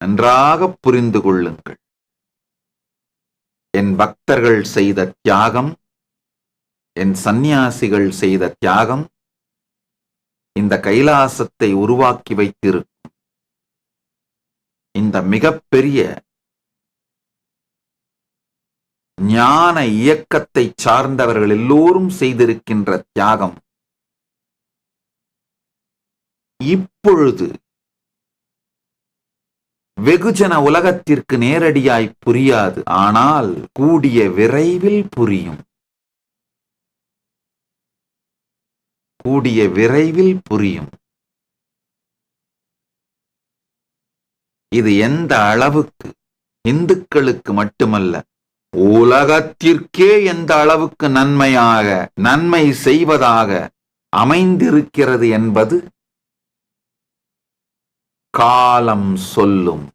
நன்றாக புரிந்து கொள்ளுங்கள். என் பக்தர்கள் செய்த தியாகம் என் சந்நியாசிகள் செய்த தியாகம் இந்த கைலாசத்தை உருவாக்கி வைத்திருக்கும். இந்த மிகப்பெரிய ஞான இயக்கத்தை சார்ந்தவர்கள் எல்லோரும் செய்திருக்கின்ற தியாகம் இப்பொழுது வெகுஜன உலகத்திற்கு நேரடியாய் புரியாது. ஆனால் கூடிய விரைவில் புரியும். கூடிய விரைவில் புரியும். இது எந்த அளவுக்கு? இந்துக்களுக்கு மட்டுமல்ல. உலகத்திற்கே எந்த அளவுக்கு நன்மையாக நன்மை செய்வதாக அமைந்திருக்கிறது என்பது காலம் சொல்லும்.